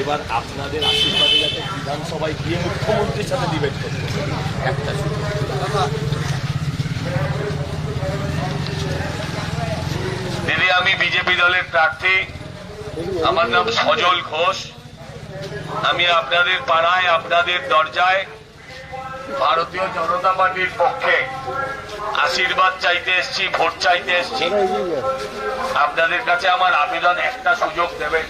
এবার আপনাদের আশীর্বাদে যাতে বিধানসভায় গিয়ে মুখ্যমন্ত্রীর সাথে ডিবেট করতে একটা দিদি আমি বিজেপি দলের প্রার্থী। আমার নাম সজল ঘোষ। আমি আপনাদের পাড়ায় আপনাদের দরজায় ভারতীয় জনতা পার্টির পক্ষে আশীর্বাদ চাইতে এসছি, ভোট চাইতে এসছি। আপনাদের কাছে আমার আবেদন একটা সুযোগ দেবেন।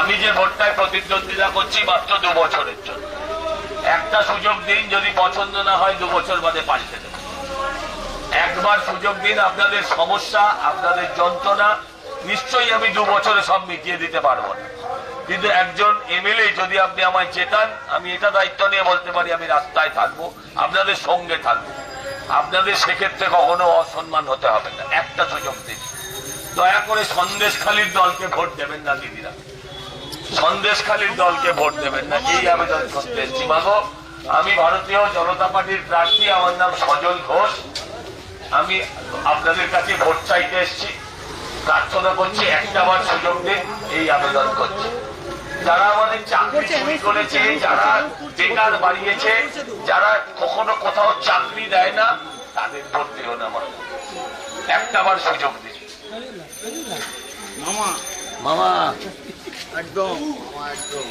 আমি যে ভোটটায় প্রতিদ্বন্দ্বিতা করছি মাত্র দু বছরের জন্য। একটা সুযোগ দিন, যদি পছন্দ না হয়, দু বছর বাদে পাল্টে দেবেন। একবার সুযোগ দিন, আপনাদের সমস্যা, আপনাদের যন্ত্রণা, নিশ্চয়ই আমি দু বছরে সব মিটিয়ে দিতে পারব না। কিন্তু একজন এমএলএ যদি আপনি আমায় চেতান, আমি এটা দায়িত্ব নিয়ে বলতে পারি, আমি রাস্তায় থাকব, আপনাদের সঙ্গে থাকব। আপনাদের সেক্ষেত্রে কখনো অসম্মান হতে হবে না। একটা সুযোগ দিন। দয়া করে সন্দেশখালীর দলকে ভোট দেবেন না দিদিরা। সন্দেশখালীর দলকে ভোট দেবেন না। এই আবেদন করতে এসেছি। মাগো আমি ভারতীয় জনতা পার্টির প্রার্থী। আমার নাম সজল ঘোষ। আমি আপনাদের কাছে ভোট চাইতে এসেছি। প্রার্থনা করছি একটা বার সুযোগ দিন। এই আবেদন করছি। যারা আমাদের চাকরি চুরি করেছে যারা বেকার বাড়িয়েছে যারা কখনো কোথাও চাকরি দেয় না তাদের ভোট দিও না আমার একটা বার সুযোগ দিন। মামা। মামা। একদম। একদম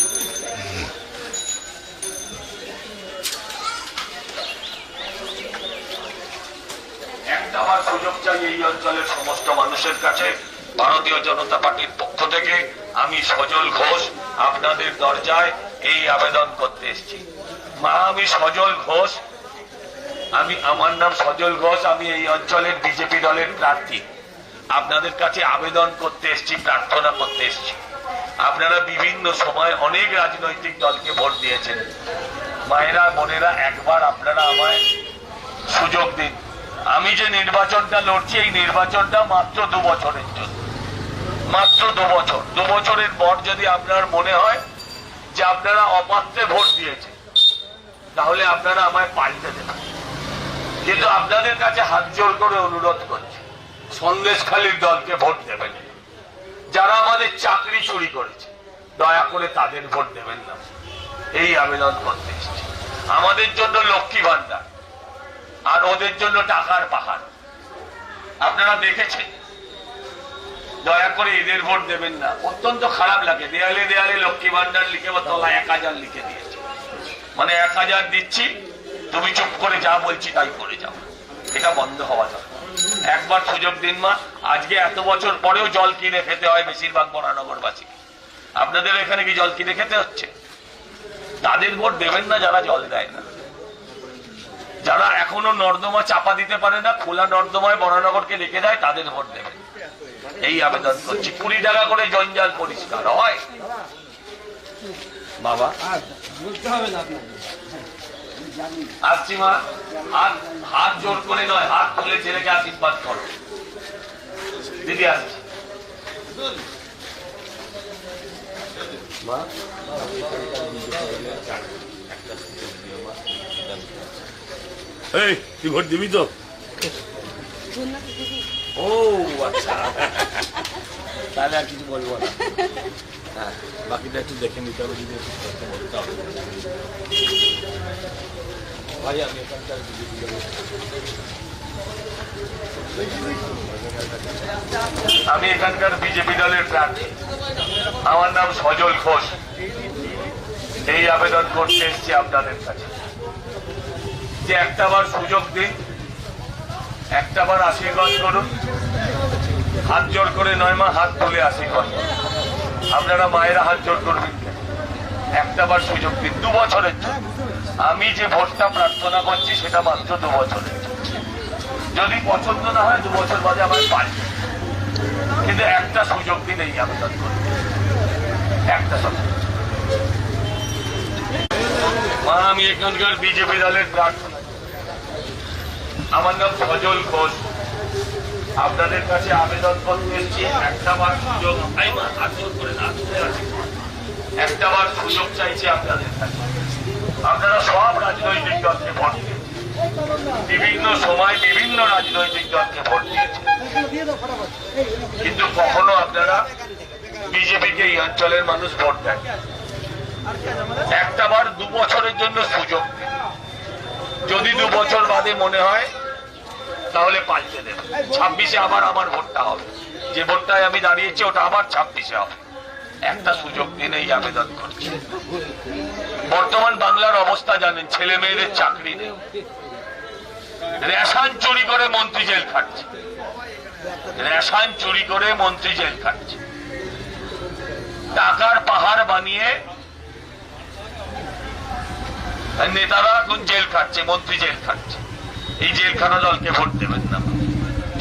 একটাবার সুযোগ চাই এই অঞ্চলের সমস্ত মানুষের কাছে। ভারতীয় জনতা পার্টির পক্ষ থেকে আমি সজল ঘোষ আপনাদের দরজায় এই আবেদন করতে এসেছি। মা, আমি সজল ঘোষ। আমি, আমার নাম সজল ঘোষ। আমি এই অঞ্চলের বিজেপি দলের প্রার্থী। আপনাদের কাছে আবেদন করতে এসেছি, প্রার্থনা করতে এসেছি। আপনারা বিভিন্ন সময় অনেক রাজনৈতিক দলকে ভোট দিয়েছেন। মায়েরা, বোনেরা, একবার আপনারা আমায় সুযোগ দিন। আমি যে নির্বাচনটা লড়ছি, এই নির্বাচনটা মাত্র দু বছরের জন্য। মাত্র দু বছর। দু বছরের পর যদি আপনার মনে হয় যে আপনারা অপাত্রে ভোট দিয়েছে তাহলে আপনারা আমায় পাল্টে দেবেন। কিন্তু আপনাদের কাছে হাত জোর করে অনুরোধ করছি, সন্দেশখালীর দলকে ভোট দেবেন যারা আমাদের চাকরি চুরি করেছে, দয়া করে তাদের ভোট দেবেন না। এই আবেদন করতে এসেছি। আমাদের জন্য লক্ষ্মী ভান্ডার আর ওদের জন্য টাকার পাহাড়। আপনারা দেখেছেন? দয়া করে এদের ভোট দেবেন না। অত্যন্ত খারাপ লাগে। দেয়ালে দেয়ালে লক্ষ্মী ভান্ডার লিখে বা তলা এক হাজার লিখে দিয়েছে মানে এক হাজার দিচ্ছি, তুমি চুপ করে যা বলছি তাই করে যাও। এটা বন্ধ হওয়া দরকার। একবার সুযোগ দিন মা। আজকে এত বছর পরেও জল কিনে খেতে হয় বেশিরভাগ বরানগরবাসী আপনাদের এখানে কি জল কিনে খেতে হচ্ছে? তাদের ভোট দেবেন না যারা জল দেয় না। যারা এখনও নর্দমা চাপা দিতে পারে না, খোলা নর্দমায় বরানগরকে রেখে দেয়, তাদের ভোট দেবেন। এই আবেদন করছি। কুড়ি টাকা করে জঞ্জাল পরিষ্কার হয়? বাবা? আসছি মা। হাত হাত জোর করে নয় হাত তুলে ছেলেকে আশীর্বাদ করো। দিদি আসছি। মা? এই তুই ভোট দিবি তো? ও আচ্ছা। তাহলে আর কিছু বলব না। হ্যাঁ বাকিটা একটু দেখে নিতে হবে, যদি একটু বলতে হবে ভাই, আমি এখানকার বিজেপি দলের আমি এখানকার বিজেপি দলের প্রার্থী। আমার নাম সজল ঘোষ। এই আবেদন করতে এসেছি আপনাদের কাছে। যে একটাবার সুযোগ দিন একটাবার আশীর্বাদ করুন হাত জোর করে নয় মা, হাত তুলে আশীর্বাদ আপনারা মায়েরা হাত জোর করবেন কেন? একটাবার সুযোগ দিন, দু বছরের জন্য। আমি যে ভোটটা প্রার্থনা করছি, সেটা মাত্র দু বছরের যদি পছন্দ না হয়, দু বছর বাদে আমার পারি কিন্তু একটা সুযোগ দিন, এই আবেদন একটা সুযোগ। মা, আমি এখানকার বিজেপি দলের প্রার্থনা আমার নাম সজল ঘোষ। আপনাদের কাছে আবেদন করতে এসেছি একটা বার সুযোগ জোর করে না, একটা বার সুযোগ চাইছি আপনাদের কাছে। আপনারা সব রাজনৈতিক দলকে ভোট বিভিন্ন সময় বিভিন্ন রাজনৈতিক দলকে ভোট দিয়েছে কিন্তু কখনো আপনারা বিজেপিকে এই অঞ্চলের মানুষ ভোট দেন একটা বার দু বছরের জন্য সুযোগ। যদি দু বছর বাদে মনে হয়, তাহলে পাল্টে দেবে। ছাব্বিশে আবার আমার ভোটটা হবে। যে ভোটটায় আমি দাঁড়িয়েছি, ওটা আবার ছাব্বিশে হবে। একটা সুযোগ দিন এই আবেদন করছি। বর্তমান বাংলার অবস্থা জানেন, ছেলে মেয়েদের চাকরি নেই। রেশন চুরি করে মন্ত্রী জেল খাটছে। রেশন চুরি করে মন্ত্রী জেল খাটছে। টাকার পাহাড় বানিয়ে নেতারা এখন জেল খাটছে মন্ত্রী জেল খাটছে এই জেলখানা দলকে ভোট দেবেন না।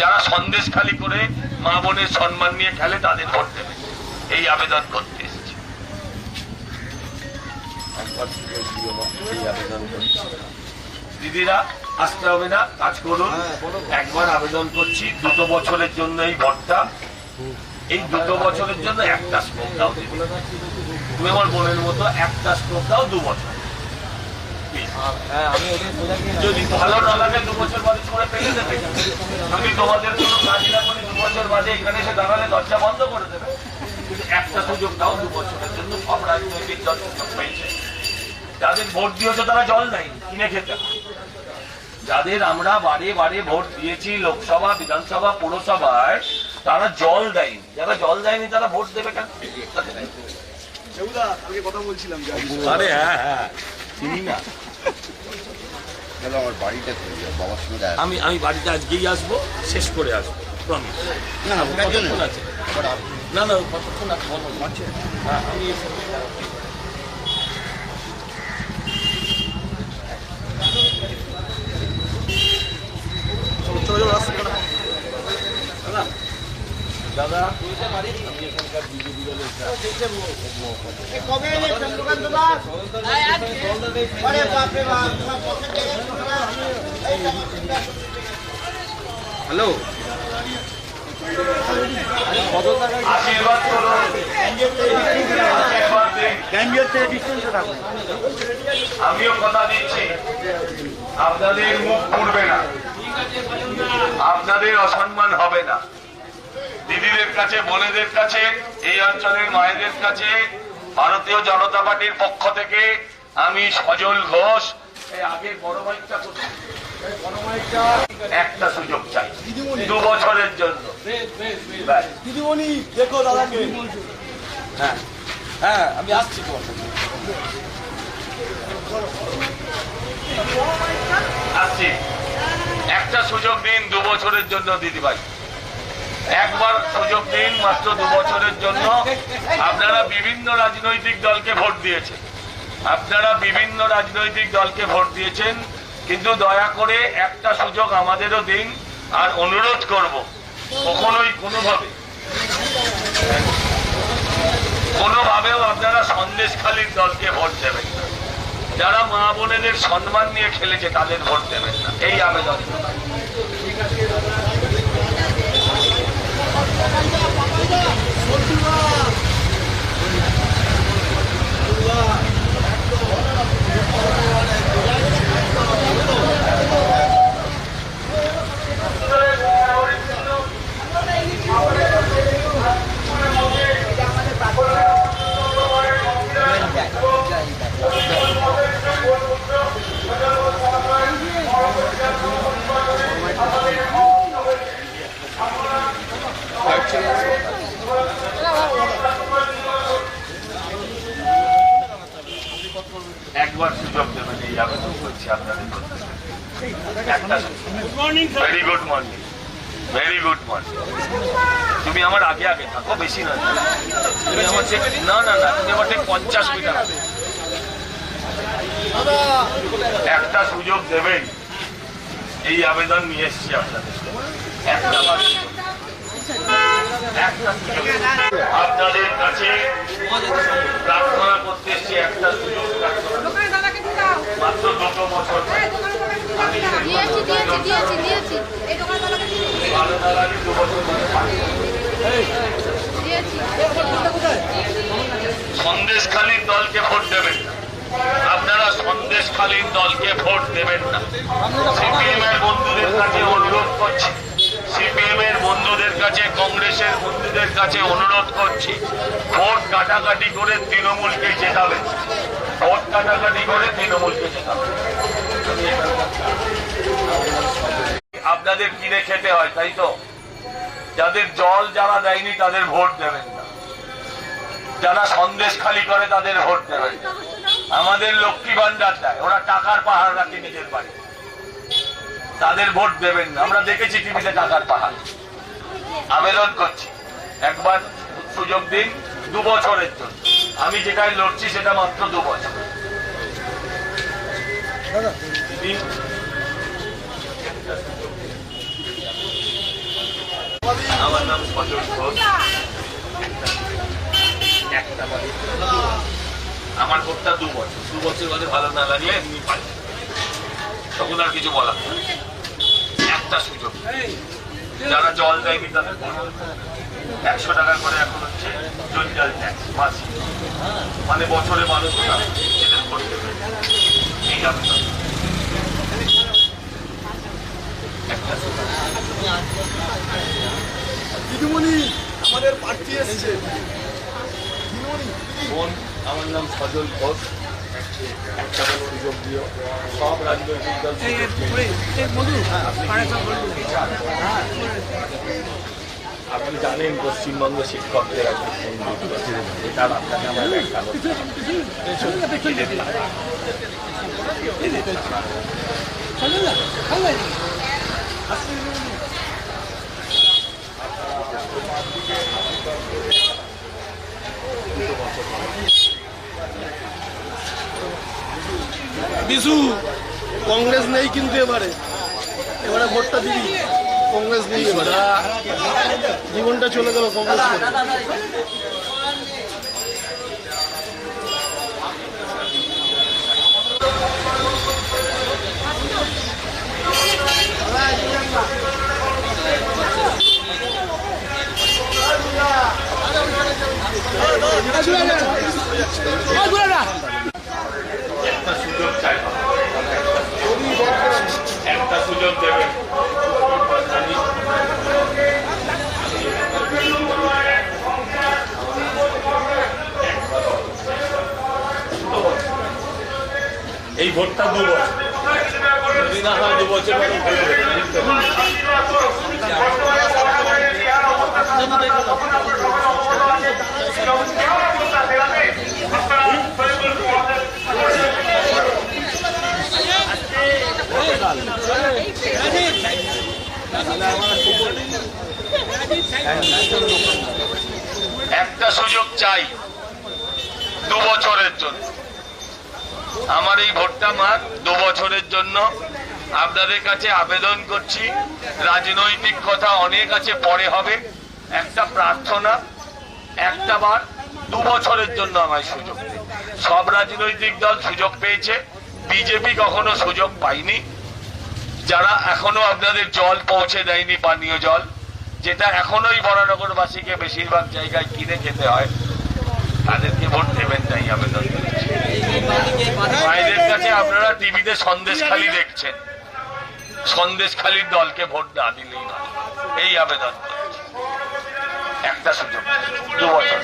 যারা সন্দেশ খালি করে মা বোনের সম্মান নিয়ে খেলে তাদের ভোট দেবেন এই আবেদন করতে এসেছি। দিদিরা আসতে হবে না কাজ করুন। একবার আবেদন করছি দুটো বছরের জন্য এই ভোটটা। এই দুটো বছরের জন্য একটা স্কোপ দাও তুমি আমার বোনের মতো একটা স্কোপ দাও দু বছর। যদি ভালো না লাগে দু বছর বাদে করে ফেলে দেবে। তোমাদের কোনো কাজ না করি দু বছর বাদে এখানে এসে দাঁড়ালে দরজা বন্ধ করে দেবে। একটা সুযোগ দাও দু বছরের জন্য সব রাজনৈতিক দল সুযোগ পেয়েছে। যাদের ভোট দিয়েছে তারা জল নাই কিনে খেতে যাদের আমরা বারে বারে ভোট দিয়েছি লোকসভা বিধানসভা পৌরসভায় তারা জল দেয়নি। যারা জল দেয়নি তারা ভোট দেবে কেন? আরে হ্যাঁ হ্যাঁ চিনি না। তাহলে আমার বাড়িটা চলে যাও বাবার সঙ্গে দেখা। আমি আমি বাড়িতে আজকেই আসব শেষ করে আসব প্রমিস না না ওটার জন্য আছে? না না কতক্ষণ আছে? বলো হ্যাঁ আমি আমি হ্যালো? আশীর্বাদ করুন আশীর্বাদ আমিও কথা দিচ্ছি। আপনাদের মুখ পুড়বে না। আপনাদের অসম্মান হবে না। দিদিদের কাছে বোনেদের কাছে এই অঞ্চলের মায়েদের কাছে ভারতীয় জনতা পার্টির পক্ষ থেকে আমি সজল ঘোষ। আগের বড় মাইকটা কোথায়? এই বড় মাইকটা একটা সুযোগ চাই দু বছরের জন্য। দিদিমণি দেখো দাদাকে। হ্যাঁ হ্যাঁ আমি আসছি তোমার আসছি। একটা সুযোগ দিন দু বছরের জন্য দিদিভাই। একবার সুযোগ দিন, মাত্র দু বছরের জন্য। আপনারা বিভিন্ন রাজনৈতিক দলকে ভোট দিয়েছেন। আপনারা বিভিন্ন রাজনৈতিক দলকে ভোট দিয়েছেন, কিন্তু দয়া করে একটা সুযোগ আমাদেরও দিন, আর অনুরোধ করব, কখনোই কোনোভাবে। কোনোভাবেও আপনারা সন্দেশখালীর দলকে ভোট দেবেন না। যারা মা বোনেদের সম্মান নিয়ে খেলেছে, তাদের ভোট দেবেন না। এই আবেদন একবার সুযোগ দেবেন এই আবেদন করছি আপনাদের একটা very good morning very good morning তুমি আমার আগে আগে থাকো, বেশি না তুমি আমার না না না, তুমি আমার পঞ্চাশ মিটার একটা সুযোগ দেবেন এই আবেদন নিয়ে এসছি আপনাদের একটা আপনাদের কাছে প্রার্থনা করতে এসছি, একটা সুযোগ প্রার্থনা দোকানে দাদাকে দিয়ে দাও দিয়েছি সন্দেশখালীর দলকে ভোট দেবেন। আপনারা সন্দেশ সন্দেশখালীর দলকে ভোট দেবেন না। সিপিএম এর বন্ধুদের কাছে অনুরোধ করছি। সিপিএম এর বন্ধুদের কাছে, কংগ্রেসের বন্ধুদের কাছে অনুরোধ করছি। ভোট কাটাকাটি করে তৃণমূলকে জেতাবেন। আপনাদের কিনে খেতে হয়, তাই তো? যাদের জল যারা দেয়নি, তাদের ভোট দেবেন না। যারা সন্দেশ খালি করে, তাদের ভোট দেবেন। আমাদের লক্ষ্মী ভান্ডার দেয়, ওরা টাকার পাহাড় রাখে নিজের বাড়ি। তাদের ভোট দেবেন না। আমরা দেখেছি টিভিতে টাকার পাহাড়। আবেদন করছি। একবার সুযোগ দিন, দু বছরের জন্য। আমি যেটাই লড়ছি সেটা মাত্র দু বছর আমার নাম সজল ঘোষ। আমার ভোটটা দু বছর দু বছর বাদে ভালো না লাগলে এমনি পাই। তখন আর কিছু বলার একটা সুযোগ। যারা জল দেয়নি তাদের একশো টাকা করে এখন হচ্ছে জঞ্জাল ট্যাক্স মাসি মানে বছরে মানুষ ভোট দেবে এই আবেদন দিদিমণি আমাদের প্রার্থী এসছে। বোন আমার নাম সজল ঘোষ। সুযোগ দিও। সব রাজনৈতিক দল সুযোগ দিও। আপনি জানেন পশ্চিমবঙ্গ শিক্ষকদের টাকা। বিশু কংগ্রেস নেই কিন্তু এবারে। এবারে ভোটটা দিবি। কংগ্রেস এবারে জীবনটা চলে গেল কংগ্রেস একটা সুযোগ দেবেন। এই ভোটটা দু বছর যদি না হয় বছর? একটা সুযোগ চাই দু বছরের জন্য আমার এই ভোটটা মার, দু বছরের জন্য। আপনাদের কাছে আবেদন করছি, রাজনৈতিক কথা অনেক আছে, পরে হবে। একটা প্রার্থনা, একটা বার, দু বছরের জন্য আমায় সুযোগ সব রাজনৈতিক দল সুযোগ পেয়েছে, বিজেপি কখনো সুযোগ পায়নি। যারা এখনও আপনাদের জল পৌঁছে দেয়নি, পানীয় জল, যেটা এখনোই বরানগরবাসীকে বেশিরভাগ জায়গায় কিনে খেতে হয়, তাদেরকে ভোট দেবেন, তাই আবেদন মায়েদের কাছে আপনারা টিভিতে সন্দেশ খালি দেখছেন। সন্দেশ খালির দলকে ভোট না দিলেই নয়। এই আবেদন। একটা সুযোগ। দু বছর।